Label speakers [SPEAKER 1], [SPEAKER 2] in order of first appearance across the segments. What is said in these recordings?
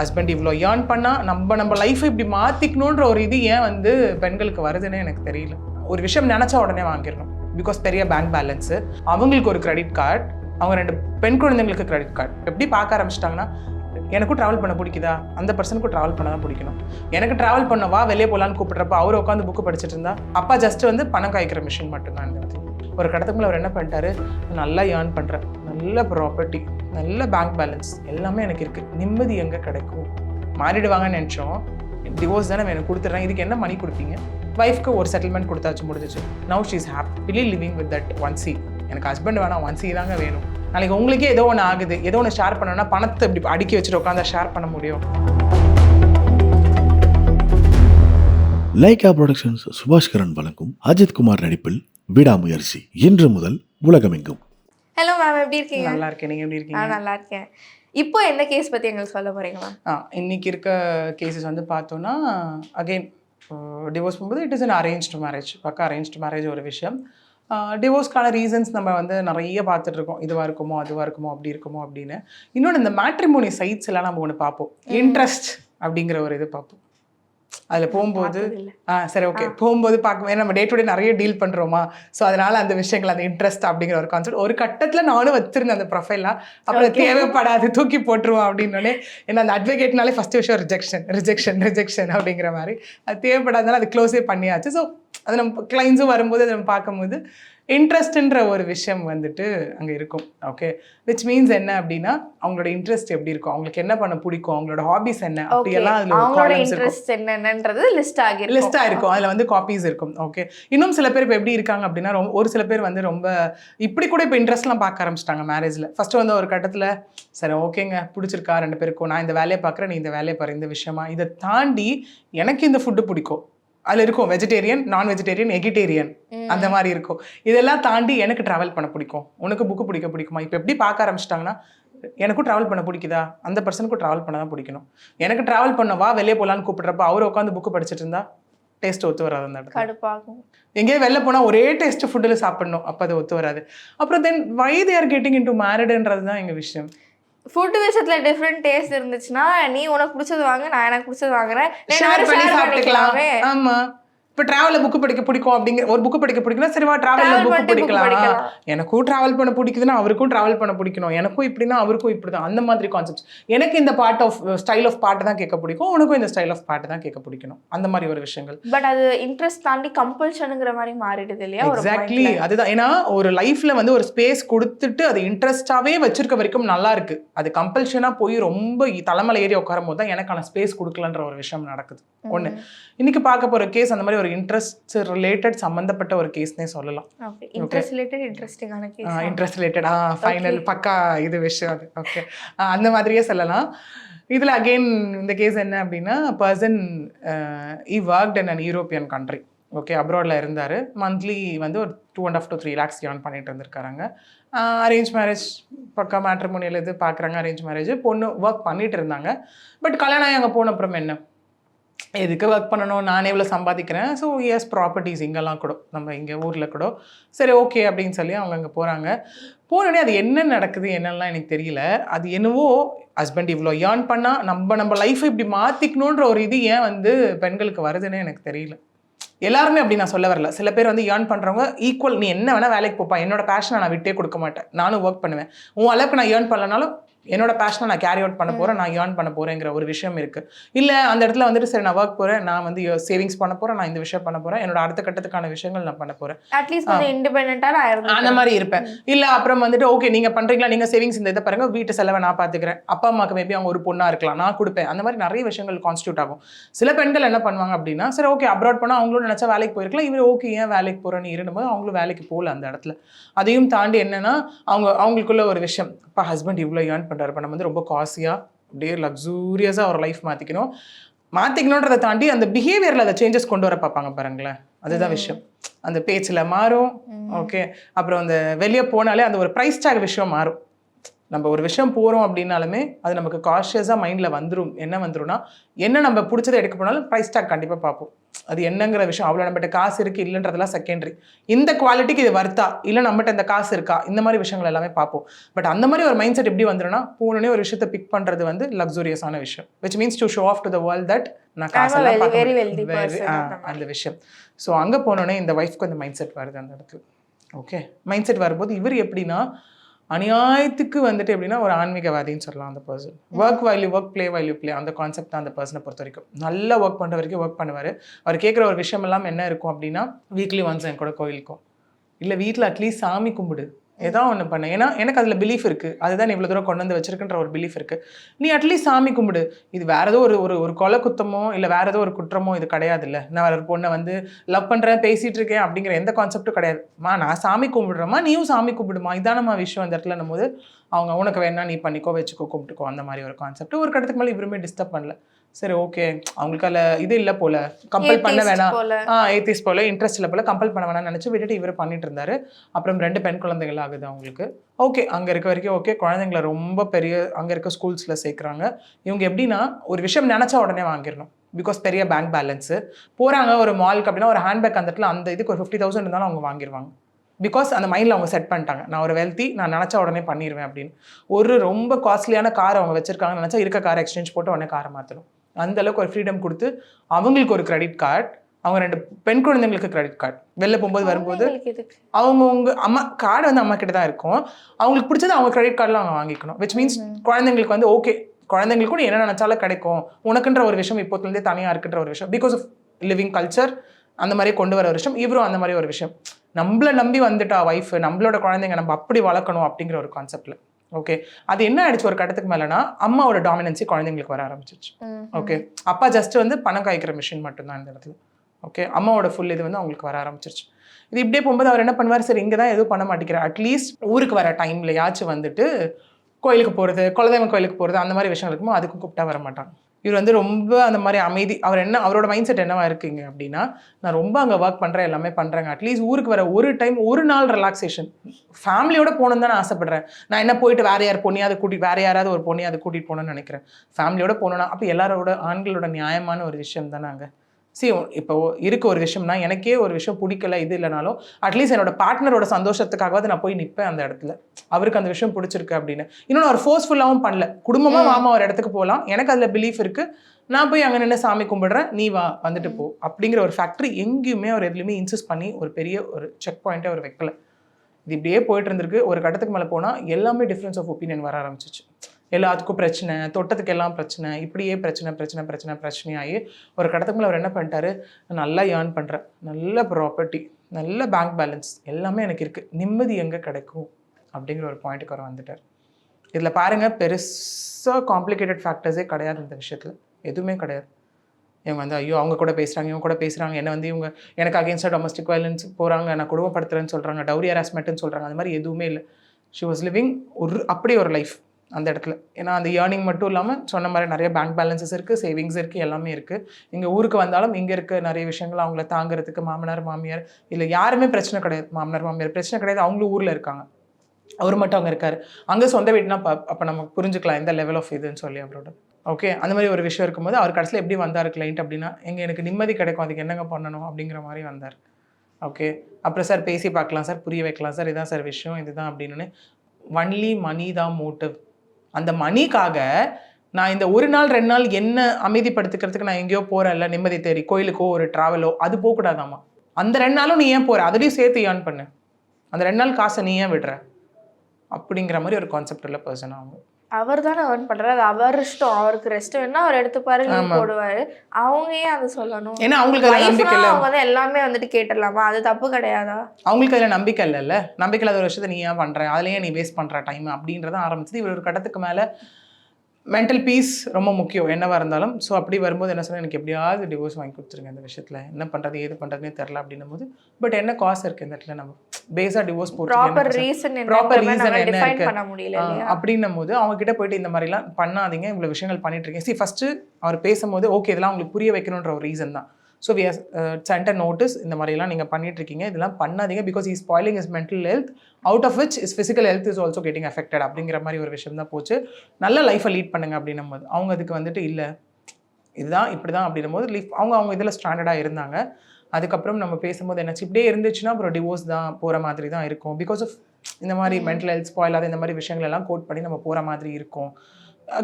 [SPEAKER 1] Husband இவ்வளோ earn பண்ணால் நம்ம நம்ம லைஃப்பை இப்படி மாற்றிக்கணுன்ற ஒரு இது ஏன் வந்து பெண்களுக்கு வருதுன்னு எனக்கு தெரியல. ஒரு விஷயம் நினச்சா உடனே வாங்கிடணும். பிகாஸ் பெரிய பேங்க் பேலன்ஸு அவங்களுக்கு ஒரு கிரெடிட் கார்டு அவங்க ரெண்டு பெண் குழந்தைங்களுக்கு கிரெடிட் கார்டு எப்படி பார்க்க ஆரம்பிச்சிட்டாங்கன்னா எனக்கும் ட்ராவல் பண்ண பிடிக்குதா? அந்த பர்சனுக்கும் ட்ராவல் பண்ண தான் பிடிக்கணும். எனக்கு ட்ராவல் பண்ண வா வெளியே போகலான்னு கூப்பிட்றப்ப அவர் உட்காந்து புக்கு படிச்சுட்டு இருந்தா அப்பா ஜஸ்ட் வந்து பணம் காய்க்கிற மிஷின் மட்டும்தான் ஒரு கடத்துக்குள்ள அவர் என்ன பண்ணிட்டாரு? நல்லா ஏர்ன் பண்ணுறேன் நல்ல ப்ராப்பர்ட்டி நல்ல பேங்க் பேலன்ஸ் எல்லாமே எனக்கு இருக்குது நிம்மதி எங்கே கிடைக்கும்? மாறிடுவாங்கன்னு நினச்சோம். டிவோர்ஸ் தானே எனக்கு கொடுத்துட்றேன். இதுக்கு என்ன மணி கொடுப்பீங்க? ஒய்ஃப்க்கு ஒரு செட்டில்மெண்ட் கொடுத்தாச்சு முடிஞ்சிச்சு. Now she is happily living with that one C எனக்கு ஹஸ்பண்ட் வேணாம் ஒன் சி தாங்க வேணும். நாளைக்கு உங்களுக்கே ஏதோ ஒன்று ஆகுது. ஏதோ ஒன்று ஷேர் பண்ணணும்னா பணத்தை இப்படி அடுக்கி வச்சுட்டு உட்காந்து ஷேர் பண்ண முடியும்.
[SPEAKER 2] லைகா ப்ரொடக்ஷன்ஸ் சுபாஷ் கரன் வழங்கும் அஜித் குமார் நடிப்பில் விடாமுயற்சி. இன்று முதல் உலகமெங்கும்.
[SPEAKER 3] ஹலோ மேம் எப்படி இருக்கீங்க?
[SPEAKER 1] நல்லா இருக்கேன் நீங்கள் எப்படி இருக்கீங்க?
[SPEAKER 3] நல்லா இருக்கேன் இப்போ எந்த கேஸ் பத்தி எங்களுக்கு சொல்ல போறீங்க மேம்
[SPEAKER 1] ஆ இன்னைக்கு இருக்க கேசஸ் வந்து பார்த்தோன்னா அகெயின் டிவோர்ஸ் போகும்போது it is an arranged marriage பக்கா அரேஞ்ச்டு மேரேஜ் ஒரு விஷயம். டிவோர்ஸ்க்கான ரீசன்ஸ் நம்ம வந்து நிறைய பார்த்துட்டு இருக்கோம். இதுவாக இருக்குமோ அதுவாக இருக்குமோ அப்படி இருக்குமோ அப்படின்னு. இன்னொன்று இந்த மேட்ரிமோனி சைட்ஸ் எல்லாம் நம்ம ஒன்று பார்ப்போம். இன்ட்ரெஸ்ட் அப்படிங்கிற ஒரு இது பார்ப்போம். அதில் போகும்போது. ஆ சரி ஓகே போகும்போது பார்க்கும்போது நம்ம டே டு டே நிறைய டீல் பண்ணுறோமா ஸோ அதனால அந்த விஷயங்கள் அந்த இன்ட்ரெஸ்ட் அப்படிங்கிற ஒரு கான்செப்ட் ஒரு கட்டத்தில் நானும் வச்சிருந்தேன் அந்த ப்ரொஃபைலாம் அப்புறம். தேவைப்படாது தூக்கி போட்டுருவோம் அப்படின்னோடனே ஏன்னா அந்த அட்வொகேட்னாலே ஃபஸ்ட் விஷயம் ரிஜெக்ஷன் ரிஜெக்ஷன் ரிஜெக்ஷன் அப்படிங்கிற மாதிரி. அது தேவைப்படாதனால அது க்ளோஸே பண்ணியாச்சு. ஸோ அது நம்ம கிளைண்ட்ஸும் வரும்போது அதை நம்ம பார்க்கும்போது இன்ட்ரெஸ்ட்ன்ற ஒரு விஷயம் வந்துட்டு அங்கே இருக்கும். ஓகே விச் மீன்ஸ் என்ன அப்படின்னா அவங்களோட இன்ட்ரெஸ்ட் எப்படி இருக்கும்? அவங்களுக்கு என்ன பண்ண பிடிக்கும்? அவங்களோட ஹாபிஸ் என்ன? அப்படியெல்லாம் அதில்
[SPEAKER 3] அவங்களோட இன்ட்ரெஸ்ட் என்னென்னன்றது லிஸ்ட் ஆகிருக்கும்
[SPEAKER 1] லிஸ்ட்டாக இருக்கும் அதில் வந்து காப்பீஸ் இருக்கும். ஓகே இன்னும் சில பேர் இப்போ எப்படி இருக்காங்க அப்படின்னா ரொம்ப ஒரு சில பேர் வந்து ரொம்ப இப்படி கூட இப்போ இன்ட்ரெஸ்ட்லாம் பார்க்க ஆரம்பிச்சிட்டாங்க மேரேஜில் ஃபர்ஸ்ட் வந்து ஒரு கட்டத்தில் சரி ஓகேங்க பிடிச்சிருக்கா? ரெண்டு பேருக்கும். நான் இந்த வேலையை பார்க்குறேன். நீ இந்த வேலையை பாரு. இந்த விஷயமா? இதை தாண்டி எனக்கு இந்த ஃபுட்டு பிடிக்கும். அதில் இருக்கும் வெஜிடேரியன் நான் வெஜிடேரியன் எகிடேரியன்
[SPEAKER 3] ம்.
[SPEAKER 1] அந்த மாதிரி இருக்கும். இதெல்லாம் தாண்டி எனக்கு ட்ராவல் பண்ண பிடிக்கும். உனக்கு புக்கு பிடிக்க பிடிக்குமா? இப்போ எப்படி பார்க்க ஆரம்பிச்சிட்டாங்கன்னா எனக்கும் ட்ராவல் பண்ண பிடிக்குதா? அந்த பர்சனுக்கும் ட்ராவல் பண்ண தான் பிடிக்கணும். எனக்கு ட்ராவல் பண்ண வா வெளியே போகலான்னு கூப்பிட்றப்ப அவர் உட்காந்து புக்கு படிச்சுட்டு இருந்தா டேஸ்ட் ஒத்து வராது அந்த
[SPEAKER 3] கடுப்பாகும்.
[SPEAKER 1] எங்கேயோ வெளில போனால் ஒரே டேஸ்ட் ஃபுட்டில் சாப்பிடணும். அப்போ அது ஒத்து வராது. அப்புறம் then why they are getting into மேரிடுன்றது தான் எங்கள் விஷயம்.
[SPEAKER 3] ஃபுட் விஷயத்துல டிஃப்ரெண்ட் டேஸ்ட் இருந்துச்சுன்னா நீ உனக்கு பிடிச்சது வாங்க நான் எனக்கு பிடிச்சது வாங்குறேன்.
[SPEAKER 1] ஆமா. இப்போ டிராவலில் புக்கு படிக்க பிடிக்கும் அப்படிங்கிற ஒரு புக்கு படிக்க பிடிக்கும்னா சரிவா டிராவலில் புக்கு படிக்கலாம். எனக்கும் டிராவல் பண்ண பிடிக்குதுன்னா அவருக்கும் டிராவல் பண்ண பிடிக்கணும். எனக்கும் இப்படின்னா அவருக்கும் இப்படி தான் அந்த மாதிரி கான்செப்ட்ஸ் எனக்கு இந்த பார்ட் ஆஃப் ஸ்டைல் ஆஃப் பாட்டு தான் கேட்க பிடிக்கும். உனக்கும் இந்த ஸ்டைல் ஆஃப் பாட்டு தான் கேட்க பிடிக்கணும். அந்த மாதிரி ஒரு விஷயங்கள்.
[SPEAKER 3] பட் அது இன்ட்ரெஸ்ட் தாண்டி கம்பல்ஷனுங்கிற மாதிரி மாறிடுது இல்லையா?
[SPEAKER 1] எக்ஸாக்ட்லி. அதுதான். ஏன்னா ஒரு லைஃப்ல வந்து ஒரு ஸ்பேஸ் கொடுத்துட்டு அது இன்ட்ரெஸ்டாவே வச்சிருக்க வரைக்கும் நல்லா இருக்கு. அது கம்பல்ஷனா போய் ரொம்ப தலைமலை ஏறி உட்காரும் போது தான் எனக்கான ஸ்பேஸ் கொடுக்கலன்ற ஒரு விஷயம் நடக்குது. ஒண்ணு. இன்னைக்கு பார்க்க போற கேஸ் அந்த மாதிரி ஒரு இன்ட்ரெஸ்ட் ரிலேட்டட் சம்பந்தப்பட்ட ஒரு கேஸ்னே சொல்லலாம்.
[SPEAKER 3] இன்ட்ரெஸ்ட் ரிலேட்டட் இன்ட்ரெஸ்டிங்கான கேஸ்
[SPEAKER 1] இன்ட்ரெஸ்ட் ரிலேட்டடா ஃபைனல் பக்கா இது விஷயம் அது. ஓகே அந்த மாதிரியே சொல்லலாம். இதில் அகெயின் இந்த கேஸ் என்ன அப்படின்னா person he worked in an European country okay அப்ராடில் இருந்தார். மந்த்லி வந்து ஒரு two and half to three lakhs earn பண்ணிட்டு இருந்திருக்காங்க அரேஞ்ச் மேரேஜ் பக்கா மேட்ரிமோனியல் இது பார்க்குறாங்க அரேஞ்ச் மேரேஜ் பொண்ணு ஒர்க் பண்ணிட்டு இருந்தாங்க. பட் கல்யாணம் அங்கே போன அப்புறம் என்ன? எதுக்கு ஒர்க் பண்ணணும்? நானே இவ்வளோ சம்பாதிக்கிறேன். ஸோ எஸ் ப்ராப்பர்ட்டிஸ் இங்கெல்லாம் கூட நம்ம இங்கே ஊரில் கூட. சரி ஓகே அப்படின்னு சொல்லி அவங்க அங்கே போகிறாங்க போனோடனே அது என்ன நடக்குது என்னெல்லாம் எனக்கு தெரியல. அது என்னவோ ஹஸ்பண்ட் இவ்வளோ ஏர்ன் பண்ணால் நம்ம நம்ம லைஃப்பை இப்படி மாற்றிக்கணுன்ற ஒரு இது ஏன் வந்து பெண்களுக்கு வருதுன்னு எனக்கு தெரியல. எல்லாருமே அப்படி நான் சொல்ல வரல. சில பேர் வந்து ஏர்ன் பண்ணுறவங்க ஈக்குவல் நீ என்ன வேணால் வேலைக்கு போப்பா. என்னோட பேஷனை நான் விட்டே கொடுக்க மாட்டேன். நானும் ஒர்க் பண்ணுவேன். உன் அளவுக்கு நான் ஏர்ன் பண்ணலனாலும் என்னோட பேஷனை நான் கேரி அவுட் பண்ண போகிறேன் நான் ஏர்ன் பண்ண போகிறேங்கிற ஒரு விஷயம் இருக்குது இல்லை அந்த இடத்துல வந்துட்டு சரி நான் ஒர்க் போகிறேன் நான் வந்து சேவிங்ஸ் பண்ண போகிறேன் நான் இந்த விஷயம் பண்ண போகிறேன் என்னோட அடுத்த கட்டத்துக்கான விஷயங்கள் நான் பண்ண போகிறேன்
[SPEAKER 3] அட்லீஸ்ட் கொஞ்சம் இண்டிபெண்டா நான்
[SPEAKER 1] அந்த மாதிரி இருப்பேன். இல்ல அப்புறம் வந்துட்டு ஓகே நீங்க பண்றீங்களா நீங்க சேவிங்ஸ் இந்த இதை பாருங்க வீட்டு செலவை நான் பாத்துக்கிறேன். அப்பா அம்மாக்கு மேபி அவங்க ஒரு பொண்ணா இருக்கலாம் நான் கொடுப்பேன். அந்த மாதிரி நிறைய விஷயங்கள் கான்ஸ்டியூட் ஆகும். சில பெண்கள் என்ன பண்ணுவாங்க அப்படின்னா சரி ஓகே அப்ராட் போனா அவங்களும் நினைச்சா வேலைக்கு போயிருக்கலாம். இவர் ஓகே ஏன் வேலைக்கு போறேன்னு இருந்தபோது அவங்களும் வேலைக்கு போகல அந்த இடத்துல. அதையும் தாண்டி என்னன்னா அவங்க அவங்களுக்குள்ள ஒரு விஷயம் அப்பா ஹஸ்பண்ட் இவ்வளோ ஏர்ன் பண்றாரு. இப்ப நம்ம வந்து ரொம்ப காஸ்ட்லியா அப்படியே லக்ஸூரியஸா ஒரு லைஃப் மாத்திக்கணும். மாத்திக்கணுன்றதை தாண்டி அந்த பிஹேவியர்ல அதை சேஞ்சஸ் கொண்டு வர பார்ப்பாங்க பாருங்களேன். அதுதான் விஷயம். அந்த பேச்சுல மாறும். ஓகே அப்புறம் அந்த வெளியே போனாலே அந்த ஒரு ப்ரைஸ் டேக் விஷயம் மாறும். நம்ம ஒரு விஷயம் போகிறோம் அப்படின்னாலுமே அது நமக்கு காஷியஸாக மைண்டில் வந்துடும் என்ன வந்துரும்னா என்ன நம்ம பிடிச்சதை எடுக்க போனாலும் ப்ரைஸ் டேக் கண்டிப்பாக பார்ப்போம். அது என்னங்கிற விஷயம். அவ்வளோ நம்மகிட்ட காசு இருக்குது இல்லைன்றதெல்லாம் செகண்டரி இந்த குவாலிட்டிக்கு இது வர்த்தா இல்லை நம்மகிட்ட இந்த காசு இருக்கா? இந்த மாதிரி விஷயங்கள் எல்லாமே பார்ப்போம். பட் அந்த மாதிரி ஒரு மைண்ட் செட் எப்படி வந்துரும்னா போனோடனே ஒரு விஷயத்தை பிக் பண்ணுறது வந்து லக்ஸூரியஸான விஷயம். Which means to show off to the world that நான் காசெல்லாம்
[SPEAKER 3] மாதிரி.
[SPEAKER 1] அந்த விஷயம். ஸோ அங்கே போனோடனே இந்த ஒய்ஃப்க்கு அந்த மைண்ட் செட் வருது அந்த இடத்துல. ஓகே மைண்ட் செட் வரும்போது இவர் எப்படின்னா அநியாயத்துக்கு வந்துட்டு எப்படின்னா ஒரு ஆன்மீகவாதின்னு சொல்லலாம் அந்த person work value work play value play அந்த கான்செப்ட் தான் அந்த பர்சனை பொறுத்த வரைக்கும். நல்லா ஒர்க் பண்ணுற வரைக்கும் ஒர்க் பண்ணுவார். அவர் கேட்குற ஒரு விஷயம் எல்லாம் என்ன இருக்கும் அப்படின்னா வீக்லி ஒன்ஸ் என் கூட கோயிலுக்கும். இல்லை வீட்டில் அட்லீஸ்ட் சாமி கும்பிடு. ஏதோ ஒன்று பண்ணு. ஏன்னா எனக்கு அதில் பிலீஃப் இருக்குது அதுதான் நீ இவ்வளோ தூரம் கொண்டு வந்து வச்சிருக்குன்ற ஒரு பிலீஃப் இருக்குது நீ அட்லீஸ்ட் சாமி கும்பிடு. இது வேற ஏதோ ஒரு ஒரு ஒரு கொலை குத்தமோ இல்லை வேற ஏதோ ஒரு குற்றமோ இது கிடையாது இல்லை நான் வேற ஒரு பொண்ணை வந்து லவ் பண்ணுறேன் பேசிகிட்டு இருக்கேன் அப்படிங்கிற எந்த கான்செப்டும் கிடையாதுமா நான் சாமி கும்பிடுறேம்மா நீயும் சாமி கும்பிடுமா? இதானம்மா விஷயம் அந்த இடத்துல போது அவங்க உனக்கு வேணா நீ பண்ணிக்கோ வச்சுக்கோ கும்பிட்டுக்கோ அந்த மாதிரி ஒரு கான்செப்ட் ஒரு கடத்துக்கு மேலே இவருமே டிஸ்டர்ப் பண்ணல. சரி ஓகே அவங்களுக்கு அதில் இது இல்லை போல. கம்பல் பண்ண வேணாம். ஆ ஏத்திஸ் போல இன்ட்ரெஸ்ட் இல்லை போல கம்பல் பண்ண வேணாம்னு நினச்சி விட்டுட்டு இவர் பண்ணிட்டு இருந்தாரு. அப்புறம் ரெண்டு பெண் குழந்தைகள் ஆகுது அவங்களுக்கு. ஓகே அங்கே இருக்க வரைக்கும் ஓகே குழந்தைங்கள ரொம்ப பெரிய அங்கே இருக்க ஸ்கூல்ஸில் சேர்க்குறாங்க. இவங்க எப்படின்னா ஒரு விஷயம் நினச்சா உடனே வாங்கிடணும். பிகாஸ் பெரிய பேங்க் பேலன்ஸு போகிறாங்க ஒரு மாலுக்கு அப்படின்னா ஒரு ஹேண்ட்பேக் அந்த இடத்துல அந்த இதுக்கு ஒரு ஃபிஃப்டி தௌசண்ட் இருந்தாலும் அவங்க வாங்கிடுவாங்க பிகாஸ் அந்த மைண்டில் அவங்க செட் பண்ணிட்டாங்க. நான் ஒரு வெல்த்தி நான் நினச்சா உடனே பண்ணிடுவேன் அப்படின்னு. ஒரு ரொம்ப காஸ்ட்லியான கார் அவங்க வச்சிருக்காங்கன்னு நினச்சா இருக்க காரை எக்ஸ்சேஞ்ச் போட்டு உடனே காரை மாற்றணும் அந்த அளவுக்கு ஒரு ஃப்ரீடம் கொடுத்து அவங்களுக்கு ஒரு கிரெடிட் கார்டு அவங்க ரெண்டு பெண் குழந்தைங்களுக்கு கிரெடிட் கார்டு வெளில போகும்போது வரும்போது? அவங்க உங்க அம்மா கார்டு வந்து அம்மா கிட்ட தான் இருக்கும். அவங்களுக்கு பிடிச்சது அவங்க கிரெடிட் கார்டில் அவங்க வாங்கிக்கணும். விச் மீன்ஸ் குழந்தைங்களுக்கு வந்து ஓகே குழந்தைங்களுக்கும் நீ என்ன நினைச்சாலும் கிடைக்கும். உனக்குன்ற ஒரு விஷயம் இப்போத்துலேருந்தே தனியாக இருக்குன்ற ஒரு விஷயம். பிகாஸ் ஆஃப் லிவிங் கல்ச்சர் அந்த மாதிரி கொண்டு வர ஒரு விஷயம். இவரும் அந்த மாதிரி ஒரு விஷயம். நம்மள நம்பி வந்துட்டா ஒய்ஃப் நம்மளோட குழந்தைங்க நம்ம அப்படி வளர்க்கணும் அப்படிங்கிற ஒரு கான்செப்ட்ல ஓகே அது என்ன ஆயிடுச்சு ஒரு கட்டத்துக்கு மேலனா அம்மாவோட டாமினன்சி குழந்தைங்களுக்கு வர ஆரம்பிச்சிச்சு. ஓகே அப்பா ஜஸ்ட் வந்து பணம் காய்க்கிற மிஷின் மட்டும்தான் இந்த இடத்துல. ஓகே அம்மாவோட ஃபுல் இது வந்து அவங்களுக்கு வர ஆரம்பிச்சிருச்சு. இது இப்படியே போகும்போது அவர் என்ன பண்ணுவார்? சரி இங்கே தான் எதுவும் பண்ண மாட்டேங்கிறார். அட்லீஸ்ட் ஊருக்கு வர டைம்லையாச்சும் வந்துட்டு கோயிலுக்கு போகிறது குலதெய்வம் கோயிலுக்கு போகிறது அந்த மாதிரி விஷயம் இருக்குமோ அதுக்கும் கூப்பிட்டா வர மாட்டாங்க இவர் வந்து ரொம்ப அந்த மாதிரி அமைதி அவர் என்ன அவரோட மைண்ட் செட் என்னவா இருக்குங்க அப்படின்னா நான் ரொம்ப அங்கே ஒர்க் பண்ணுறேன் எல்லாமே பண்ணுறேங்க அட்லீஸ்ட் ஊருக்கு வர ஒரு டைம் ஒரு நாள் ரிலாக்ஸேஷன் ஃபேமிலியோட போகணுன்னு தான் நான் ஆசைப்படுறேன். நான் என்ன போயிட்டு வேற யார் பொண்ணியாவது கூட்டிட்டு வேற யாராவது ஒரு பொண்ணியாவது கூட்டிகிட்டு போகணும்னு நினைக்கிறேன். ஃபேமிலியோட போகணும்னா அப்போ எல்லாரோட ஆண்களோட நியாயமான ஒரு விஷயம் தானே அங்கே? சி இப்போ இருக்க ஒரு விஷயம்னா எனக்கே ஒரு விஷயம் பிடிக்கல இது இல்லைனாலும் அட்லீஸ்ட் என்னோட பார்ட்னரோட சந்தோஷத்துக்காகவாது நான் போய் நிற்பேன் அந்த இடத்துல. அவருக்கு அந்த விஷயம் பிடிச்சிருக்கு அப்படின்னு. இன்னொன்று அவர் ஃபோர்ஸ்ஃபுல்லாகவும் பண்ணல. குடும்பமா மாமா ஒரு இடத்துக்கு போகலாம். எனக்கு அதில் பிலீஃப் இருக்கு. நான் போய் அங்கே நின்று சாமி கும்பிடுறேன். நீ வா வந்துட்டு போ. அப்படிங்கிற ஒரு ஃபேக்ட்ரி எங்கேயுமே அவர் எதுலையுமே இன்சிஸ்ட் பண்ணி ஒரு பெரிய ஒரு செக் பாயிண்ட்டே அவர் வைக்கல. இது இப்படியே போயிட்டு இருந்திருக்கு. ஒரு கட்டத்துக்கு மேலே போனால் எல்லாமே டிஃப்ரென்ஸ் ஆஃப் ஒப்பீனியன் வர ஆரம்பிச்சிச்சு. எல்லாத்துக்கும் பிரச்சனை தொட்டத்துக்கு எல்லாம் பிரச்சனை இப்படியே பிரச்சனை பிரச்சனை பிரச்சனை பிரச்சனையாகி ஒரு கட்டத்துக்கு மேலே அவர் என்ன பண்ணிட்டாரு? நல்லா ஏர்ன் பண்ணுறேன் நல்ல ப்ராப்பர்ட்டி நல்ல பேங்க் பேலன்ஸ் எல்லாமே எனக்கு இருக்குது நிம்மதி எங்கே கிடைக்கும்? அப்படிங்கிற ஒரு பாயிண்ட்டுக்கு அவர் வந்துட்டார். இதில் பாருங்கள் பெருசாக காம்ப்ளிகேட்டட் ஃபேக்டர்ஸே கிடையாது இந்த விஷயத்தில். எதுவுமே கிடையாது. இவங்க வந்து ஐயோ அவங்க கூட பேசுகிறாங்க இவங்க கூட பேசுகிறாங்க என்ன வந்து இவங்க எனக்கு அகேன்ஸ்டாக டொமஸ்டிக் வயலன்ஸ் போகிறாங்க நான் குடும்பப்படுத்துறேன்னு சொல்கிறாங்க டவுரி ஹராஸ்மெண்ட்டுன்னு சொல்கிறாங்க அந்த மாதிரி எதுவுமே இல்லை. ஷி வாஸ் லிவிங் ஒரு அப்படியே ஒரு லைஃப் அந்த இடத்துல. ஏன்னா அந்த ஏர்னிங் மட்டும் இல்லாமல் சொன்ன மாதிரி நிறைய பேங்க் பேலன்சஸ் இருக்குது சேவிங்ஸ் இருக்குது எல்லாமே இருக்குது இங்கே ஊருக்கு வந்தாலும் இங்கே இருக்க நிறைய விஷயங்கள் அவங்கள தாங்கிறதுக்கு மாமனார் மாமியார் இல்லை யாருமே பிரச்சனை கிடையாது. மாமனார் மாமியார் பிரச்சனை கிடையாது. அவங்களும் ஊரில் இருக்காங்க. அவர் மட்டும் அங்கே இருக்கார். அங்கே சொந்த வீடுனா அப்போ நம்ம புரிஞ்சுக்கலாம் எந்த லெவல் ஆஃப் இதுன்னு சொல்லி அவரோட. ஓகே அந்த மாதிரி ஒரு விஷயம் இருக்கும்போது அவர் கடைசியில் எப்படி வந்தார் கிளைண்ட் அப்படின்னா எங்கே எனக்கு நிம்மதி கிடைக்கும். அதுக்கு என்னங்க பண்ணணும்? அப்படிங்கிற மாதிரி வந்தார். ஓகே அப்புறம் சார் பேசி பார்க்கலாம் சார். புரிய வைக்கலாம் சார். இதான் சார் விஷயம். இதுதான் அப்படின்னு ஒன்லி மணி தான் மோட்டிவ் அந்த மணிக்காக நான் இந்த ஒரு நாள் ரெண்டு நாள் என்ன அமைதிப்படுத்திக்கிறதுக்கு நான் எங்கேயோ போகிறேன்ல நிம்மதி தேடி கோயிலுக்கோ ஒரு ட்ராவலோ அது போகக்கூடாதாம்மா? அந்த ரெண்டு நாளும் நீ ஏன் போகிற அதுலேயும் சேர்த்து ஏர்ன் பண்ணு. அந்த ரெண்டு நாள் காசை நீ ஏன் விடுற? அப்படிங்கிற மாதிரி ஒரு கான்செப்ட் உள்ள பர்சன் ஆகும்.
[SPEAKER 3] அவர் தானே பண்றாரு. அது அவர் இஷ்டம். அவருக்கு ரெஸ்ட் வேணா அவர் எடுத்துப்பாரு
[SPEAKER 1] ஆமா.
[SPEAKER 3] போடுவாரு. அவங்க ஏன் அதை சொல்லணும்?
[SPEAKER 1] ஏன்னா அவங்களுக்கு அதில் நம்பிக்கை இல்லை.
[SPEAKER 3] அவங்க வந்து எல்லாமே வந்துட்டு கேட்டுடலாமா? அது தப்பு கிடையாதா?
[SPEAKER 1] அவங்களுக்கு அதில் நம்பிக்கை இல்லைல்ல. நம்பிக்கை இல்லாத ஒரு விஷயத்தை நீ ஏன் பண்ணுற அதுலேயே நீ வேஸ்ட் பண்ணுற டைம் அப்படின்றத ஆரம்பிச்சது. இவர் ஒரு கட்டத்துக்கு மேலே மென்டல் பீஸ் ரொம்ப முக்கியம். என்னவா இருந்தாலும் ஸோ அப்படி வரும்போது என்ன சொன்னால் எனக்கு எப்படியாவது டிவோர்ஸ் வாங்கி கொடுத்துருங்க இந்த விஷயத்தில். என்ன பண்ணுறது ஏது பண்ணுறதுனே தெரில அப்படின்னும் போது பட் என்ன காசு இருக்குது இந்த இடத்துல நம்ம? பேஸாக டிவோர்ஸ்
[SPEAKER 3] ப்ராப்பர்
[SPEAKER 1] போட்டு
[SPEAKER 3] ரீசன்
[SPEAKER 1] reason
[SPEAKER 3] நம்ம
[SPEAKER 1] என்ன
[SPEAKER 3] டிஃபைன்
[SPEAKER 1] இருக்கு?
[SPEAKER 3] பண்ண முடியல இல்லையா?
[SPEAKER 1] அப்படின்னும் போது அவங்க கிட்ட போயிட்டு இந்த மாதிரிலாம் பண்ணாதீங்க. இவ்வளோ விஷயங்கள் பண்ணிட்டு இருக்கீங்க. சி ஃபர்ஸ்ட் அவர் பேசும்போது ஓகே இதெல்லாம் உங்களுக்கு புரிய வைக்கணுன்ற ஒரு ரீசன் தான். So we sent a notice இந்த மாதிரிலாம் நீங்கள் பண்ணிட்டு இருக்கீங்க இதெல்லாம் பண்ணாதீங்க. Because is spoiling is mental health out of which is physical health is also getting affected அப்படிங்கிற மாதிரி ஒரு விஷயம் தான் போச்சு. நல்ல லைஃப்பை லீட் பண்ணுங்க அப்படின்னும் போது அவங்க அதுக்கு வந்துட்டு இல்லை. இதுதான் இப்படி தான் அப்படின்னும் போது லீஃப் அவங்க அவங்க இதில் ஸ்டாண்டர்டாக இருந்தாங்க. அதுக்கப்புறம் நம்ம பேசும்போது என்னாச்சு? இப்படியே இருந்துச்சுன்னா அப்புறம் டிவோர்ஸ் தான் போகிற மாதிரி தான் இருக்கும். பிகாஸ் ஆஃப் இந்த மாதிரி மென்டல் ஹெல்த் ஸ்பாயில் இந்த மாதிரி விஷயங்கள் எல்லாம் கோட் பண்ணி நம்ம போகிற மாதிரி இருக்கும்.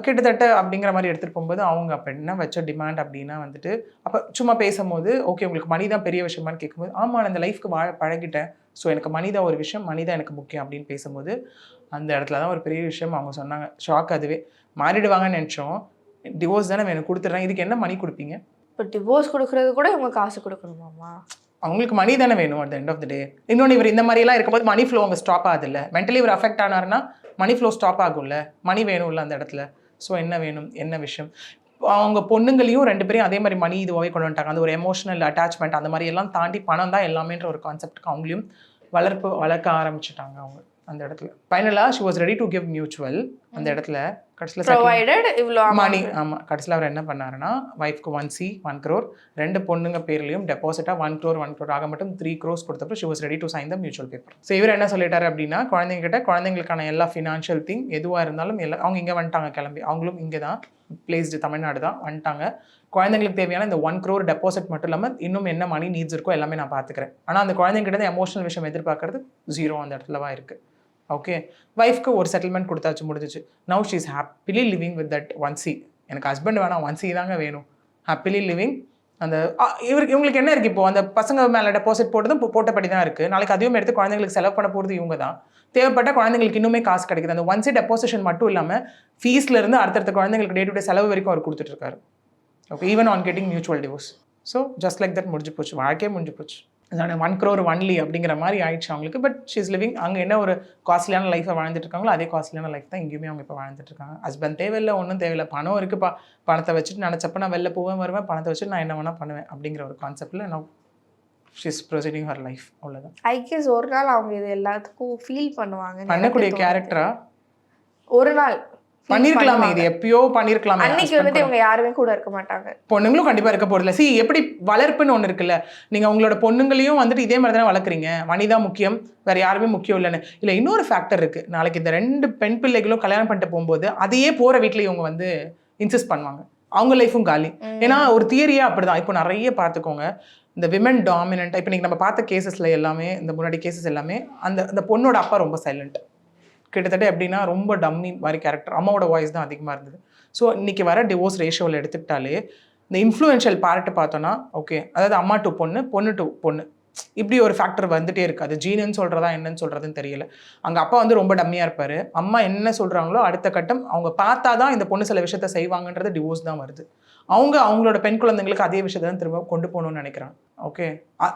[SPEAKER 1] கிட்டத்தட்ட அப்படிங்கிற மாதிரி எடுத்துகிட்டு போகும்போது அவங்க அப்போ என்ன வச்ச டிமாண்ட் அப்படின்னா வந்துட்டு அப்போ சும்மா பேசும்போது ஓகே உங்களுக்கு மணி தான் பெரிய விஷயமான்னு கேட்கும்போது ஆமாம் நான் இந்த லைஃப்க்கு வாழ பழகிட்டேன். ஸோ எனக்கு மணி தான் ஒரு விஷயம் மணி தான் எனக்கு முக்கியம் அப்படின்னு பேசும்போது அந்த இடத்துல தான் ஒரு பெரிய விஷயம் அவங்க சொன்னாங்க. ஷாக் அதுவே. மாறிடுவாங்கன்னு நினச்சோம். டிவோர்ஸ் தானே எனக்கு கொடுத்துட்றேன். இதுக்கு என்ன மணி கொடுப்பீங்க?
[SPEAKER 3] இப்போ டிவோர்ஸ் கொடுக்கறது கூட இவங்க காசு கொடுக்கணுமாம்மா?
[SPEAKER 1] அவங்களுக்கு மணி தானே வேணும் at end of the day இன்னொன்று இவர் இந்த மாதிரிலாம் இருக்கும்போது மணி ஃப்ளோ அங்கே ஸ்டாப் ஆகுதுல்ல. மென்டலி இவர் அஃபெக்ட் ஆனாருன்னா மணி ஃப்ளோ ஸ்டாப் ஆகும்ல. மணி வேணும்ல அந்த இடத்துல. ஸோ என்ன வேணும்? என்ன விஷயம்? அவங்க பொண்ணுங்களையும் ரெண்டு பேரும் அதே மாதிரி மணி இதுவாகவே கொண்டு வந்துட்டாங்க. அந்த ஒரு எமோஷனல் அட்டாச்மெண்ட் அந்த மாதிரி எல்லாம் தாண்டி பணம் தான் எல்லாமேன்ற ஒரு கான்செப்ட்டுக்கு அவங்களையும் வளர்ப்பு வளர்க்க ஆரம்பிச்சிட்டாங்க அவங்க. அந்த இடத்துல. ஃபைனலாக she was ready to give mutual அந்த இடத்துல. கடைசியில்
[SPEAKER 3] ப்ரொவைடட் இவ்வளோ
[SPEAKER 1] மணி ஆமாம் கடைசியில் அவர் என்ன பண்ணாருன்னா ஒய்ஃப்க்கு ஒன் சி ஒன் க்ரோர் ரெண்டு பொண்ணுங்க பேர்லையும் டெபாசிட்டாக ஒன் க்ரோர் ஒன் க்ரோர் ஆக மட்டும் three crores கொடுத்தப்போ she was ready to sign the mutual paper so இவர் என்ன சொல்லிட்டாரு அப்படின்னா குழந்தைங்க கிட்ட குழந்தைங்களுக்கான எல்லா ஃபினான்ஷியல் திங் எதுவாக இருந்தாலும் எல்லா அவங்க இங்கே வந்துட்டாங்க கிளம்பி. அவங்களும் இங்கே தான் பிளேஸ்டு தமிழ்நாடு தான் வந்துட்டாங்க. குழந்தைங்களுக்கு தேவையான இந்த ஒன் க்ரோர் டெபாசிட் மட்டும் இல்லாமல் இன்னும் என்ன மணி நீட்ஸ் இருக்கோ எல்லாமே நான் பார்த்துக்கிறேன். ஆனால் அந்த குழந்தைங்கிட்ட எமோஷனல் விஷயம் எதிர்பார்க்கறது ஜீரோ அந்த இடத்துலவா இருக்குது ஓகே ஒய்ஃப்க்கு ஒரு செட்டில்மெண்ட் கொடுத்தாச்சு முடிஞ்சிச்சு. Now she is happily living with that one C எனக்கு ஹஸ்பண்ட் வேணாம் ஒன் சி தாங்க வேணும். ஹாப்பிலி லிவிங் அந்த ஆ, இவருக்கு இவங்களுக்கு என்ன இருக்குது இப்போ? அந்த பசங்க மேலே டெபாசிட் போட்டதும் போட்டபடி தான் இருக்குது நாளைக்கு அதையும் எடுத்து குழந்தைங்களுக்கு செலவு பண்ண போகிறது இவங்க தான் தேவைப்பட்ட குழந்தைங்களுக்கு இன்னுமே காசு கிடைக்குது. அந்த ஒன் டெபாசிஷன் மட்டும் இல்லாமல் ஃபீஸ்லேருந்து அடுத்தடுத்த குழந்தைங்களுக்கு டே டு டே செலவு வரைக்கும் அவர் கொடுத்துட்டு இருக்காரு. Okay even on getting mutual divorce so just like that முடிஞ்சு போச்சு. வாழ்க்கையே முடிஞ்சு போச்சு. ஒன் க்ரோர் ஒன்லி அப்படிங்கிற மாதிரி ஆயிடுச்சு அவங்களுக்கு. பட் ஷீஸ் லிவிங் அங்கே என்ன ஒரு காஸ்ட்லியான லைஃப்பை வாழ்ந்துட்டு இருக்காங்களோ அதே காஸ்ட்லியான லைஃப் தான் இங்கேயுமே அவங்க இப்போ வாழ்ந்துட்டு இருக்காங்க. ஹஸ்பண்ட் தேவையில்லை ஒன்றும் தேவையில்லை. பணம் இருக்குப்பா பணத்தை வச்சுட்டு நினச்சப்ப நான் வெளில போவேன் வருவேன். பணத்தை வச்சுட்டு நான் என்ன வேணால் பண்ணுவேன் அப்படிங்கிற ஒரு கான்செப்டில் நான் ஷீஸ் ப்ரொசீடிங் ஹர் லைஃப் அவ்வளோதான்
[SPEAKER 3] ஐ கெஸ் ஒரு நாள் அவங்க இது எல்லாத்துக்கும் ஃபீல் பண்ணுவாங்க
[SPEAKER 1] பண்ணக்கூடிய கேரக்டரா
[SPEAKER 3] ஒரு நாள். பண்ணுவாங்க.
[SPEAKER 1] இது எப்பயோ பண்ணியிருக்கலாமே
[SPEAKER 3] அன்னைக்கு வந்துட்டு. இவங்க யாருமே கூட இருக்க மாட்டாங்க.
[SPEAKER 1] பொண்ணுங்களும் கண்டிப்பாக இருக்க போறதில்ல சி எப்படி வளர்ப்புன்னு ஒன்று இருக்குல்ல. நீங்கள் உங்களோட பொண்ணுங்களையும் வந்துட்டு இதே மாதிரி தானே வளர்க்குறீங்க. மணி தான் முக்கியம் வேற யாருமே முக்கியம் இல்லைன்னு. இல்லை இன்னொரு ஃபேக்டர் இருக்கு. நாளைக்கு இந்த ரெண்டு பெண் பிள்ளைகளும் கல்யாணம் பண்ணிட்டு போகும்போது அதையே போகிற வீட்டில் இவங்க வந்து இன்சிஸ்ட் பண்ணுவாங்க. அவங்க லைஃபும் காலி. ஏன்னா ஒரு தியரியா அப்படிதான். இப்போ நிறைய பார்த்துக்கோங்க. இந்த விமன் டாமினன்ட் இப்போ நீங்கள் நம்ம பார்த்த கேசஸ்ல எல்லாமே இந்த முன்னாடி கேசஸ் எல்லாமே அந்த அந்த பொண்ணோட அப்பா ரொம்ப சைலண்ட் கிட்டத்தட்ட எப்படின்னா ரொம்ப டம்மி மாதிரி கேரக்டர் அம்மாவோட வாய்ஸ் தான் அதிகமாக இருந்தது. ஸோ இன்றைக்கி வர டிவோர்ஸ் ரேஷியோவில் எடுத்துக்கிட்டாலே இந்த இன்ஃப்ளூயன்ஷியல் பார்ட்டு பார்த்தோன்னா ஓகே அதாவது அம்மா டு பொண்ணு பொண்ணு டு பொண்ணு. இப்படி ஒரு ஃபேக்டர் வந்துட்டே இருக்கு அது ஜீனுன்னு சொல்கிறதா என்னன்னு சொல்கிறதுன்னு தெரியல. அங்கே அப்பா வந்து ரொம்ப டம்மியாக இருப்பார். அம்மா என்ன சொல்கிறாங்களோ அடுத்த கட்டம் அவங்க பார்த்தா தான் இந்த பொண்ணு சில விஷயத்த செய்வாங்கன்றது டிவோர்ஸ் தான் வருது. அவங்க அவங்களோட பெண் குழந்தைங்களுக்கு அதே விஷயத்தை தான் திரும்ப கொண்டு போகணும்னு நினைக்கிறாங்க. ஓகே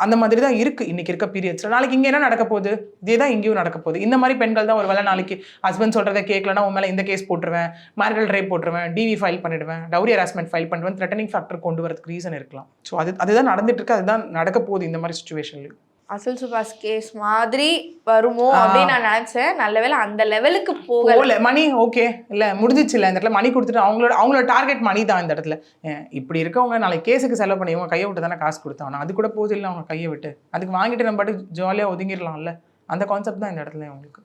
[SPEAKER 1] அந்த மாதிரி தான் இருக்குது இன்னைக்கு இருக்க பீரியட்ஸில் நாளைக்கு இங்கே என்ன நடக்க போகுது? இதே தான் இங்கேயும் நடக்க போகுது. இந்த மாதிரி பெண்கள் தான் ஒரு வேளை நாளைக்கு ஹஸ்பண்ட் சொல்கிறத கேட்கலன்னா உன் மேலே இந்த கேஸ் போட்டுருவேன். மேரிட்டல் ரேப் போட்டுருவேன். டிவி ஃபைல் பண்ணிடுவேன். டவுரி ஹராஸ்மெண்ட் ஃபைல் பண்ணுவேன். த்ரெட்டனிங் ஃபேக்டர் கொண்டு வரதுக்கு ரீசன் இருக்கலாம். ஸோ அது அதுதான் நடந்துட்டு இருக்கு. அதுதான் நடக்க போகுது இந்த மாதிரி சுச்சுவேஷன்லையும்
[SPEAKER 3] அசல் சுபாஷ் கேஸ் மாதிரி வருமோ அப்படின்னு நான் நினைச்சேன். நல்ல வேளை அந்த லெவலுக்கு போகல.
[SPEAKER 1] மணி ஓகே இல்ல முடிஞ்சிச்சு இல்ல இந்த இடத்துல மணி கொடுத்துட்டு அவங்களோட அவங்களோட டார்கெட் மணி தான் இந்த இடத்துல. இப்படி இருக்கவங்க நாளைக்கு கேஸுக்கு செலவு பண்ணி இவங்க கையை விட்டு தானே காசு கொடுத்தாங்க. அது கூட போகுது இல்லை அவங்க கையை விட்டு. அதுக்கு வாங்கிட்டு நம்ம பாட்டு ஜாலியாக ஒதுங்கிடலாம்ல. அந்த கான்செப்ட் தான் இந்த இடத்துல அவங்களுக்கு.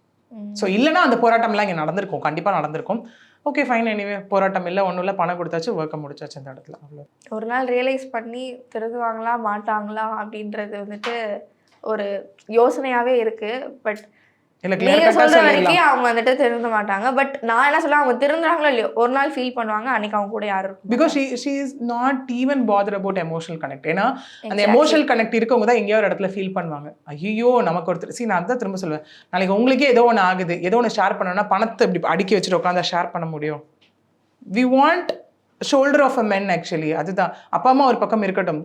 [SPEAKER 1] ஸோ இல்லைன்னா அந்த போராட்டம்லாம் இங்கே நடந்திருக்கும். கண்டிப்பாக நடந்திருக்கும். ஓகே ஃபைன் எனிவே போராட்டம் இல்லை ஒன்றும் இல்லை. பணம் கொடுத்தாச்சு ஒர்க்கை முடிச்சாச்சு இந்த இடத்துல. அவ்வளோ
[SPEAKER 3] ஒரு நாள் ரியலைஸ் பண்ணி திருந்துவாங்களா மாட்டாங்களா அப்படின்றது வந்துட்டு ஒரு யோசனையாவே இருக்கு பட் நீங்க சொல்ற வரைக்கும் அவங்க வந்துட்டு திருந்த மாட்டாங்க. பட் நான் என்ன சொல்ல அவங்க திருந்துறாங்களோ இல்லையோ ஒரு நாள் ஃபீல் பண்ணுவாங்க அன்னைக்கு அவங்க கூட யாரும்
[SPEAKER 1] because she she is not even bother about emotional connect ஏன்னா அந்த. எமோஷனல் கனெக்ட் இருக்கவங்க தான் எங்கேயோ ஒரு இடத்துல ஃபீல் பண்ணுவாங்க. ஐயோ நமக்கு ஒருத்தர் see நான் தான் திரும்ப சொல்லுவேன். நாளைக்கு உங்களுக்கே ஏதோ ஒன்று ஆகுது. ஏதோ ஒன்று ஷேர் பண்ணணும்னா பணத்தை இப்படி அடுக்கி வச்சுட்டு உட்காந்து ஷேர் பண்ண முடியும். We want shoulder of a men actually அதுதான். அப்பா அம்மா ஒரு பக்கம் இருக்கட்டும்.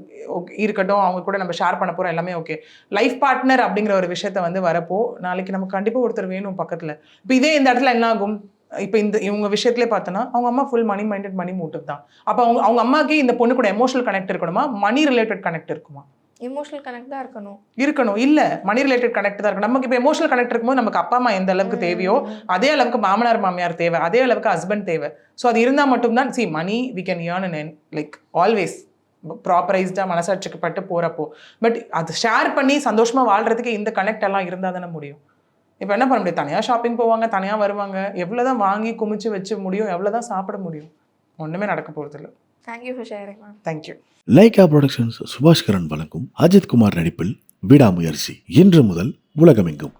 [SPEAKER 1] இருக்கட்டும். அவங்க கூட நம்ம ஷேர் பண்ண போகிறோம் எல்லாமே ஓகே லைஃப் பார்ட்னர் அப்படிங்கிற ஒரு விஷயத்த வந்து வரப்போ நாளைக்கு நமக்கு கண்டிப்பாக ஒருத்தர் வேணும் பக்கத்தில். இப்போ இதே இந்த இடத்துல என்ன ஆகும்? இப்போ இந்த இவங்க விஷயத்துலேயே பார்த்தோன்னா அவங்க அம்மா ஃபுல் மணி மைண்டட் மணி மூட்டிவ் தான். அப்போ அவங்க அவங்க அம்மாக்கே இந்த பொண்ணு கூட எமோஷனல் கனெக்ட் இருக்கணுமா? மணி ரிலேட்டட் கனெக்ட் இருக்குமா?
[SPEAKER 3] எமோஷனல் கனெக்ட் தான் இருக்கணும்.
[SPEAKER 1] இருக்கணும். இல்ல மணி ரிலேட்டட் கனெக்ட் தான் இருக்கும் நமக்கு இப்போ எமோஷனல் கனெக்ட் இருக்கும்போது நமக்கு அப்பா அம்மா எந்த அளவுக்கு தேவையோ அதே அளவுக்கு மாமனார் மாமியார் தேவை. அதே அளவுக்கு ஹஸ்பண்ட் தேவை. ஸோ அது இருந்தால் மட்டும்தான் see money we can earn and like always ப்ராப்பரைஸ்டாக மனசாட்சிக்கு பட்டு போகிறப்போ பட் அது ஷேர் பண்ணி சந்தோஷமாக வாழ்கிறதுக்கு இந்த கனெக்ட் எல்லாம் இருந்தால் தானே முடியும். இப்போ என்ன பண்ண முடியும்? தனியாக ஷாப்பிங் போவாங்க தனியாக வருவாங்க. எவ்வளோ தான் வாங்கி குமிச்சு வச்சு முடியும் எவ்வளோ தான் சாப்பிட முடியும். ஒன்றுமே நடக்க போகிறதில்ல
[SPEAKER 3] thank you for sharing ma'am
[SPEAKER 1] thank you
[SPEAKER 2] Lyca productions Subaskaran வழங்கும் அஜித் குமார் நடிப்பில் விடாமுயற்சி. இன்று முதல் உலகமெங்கும்.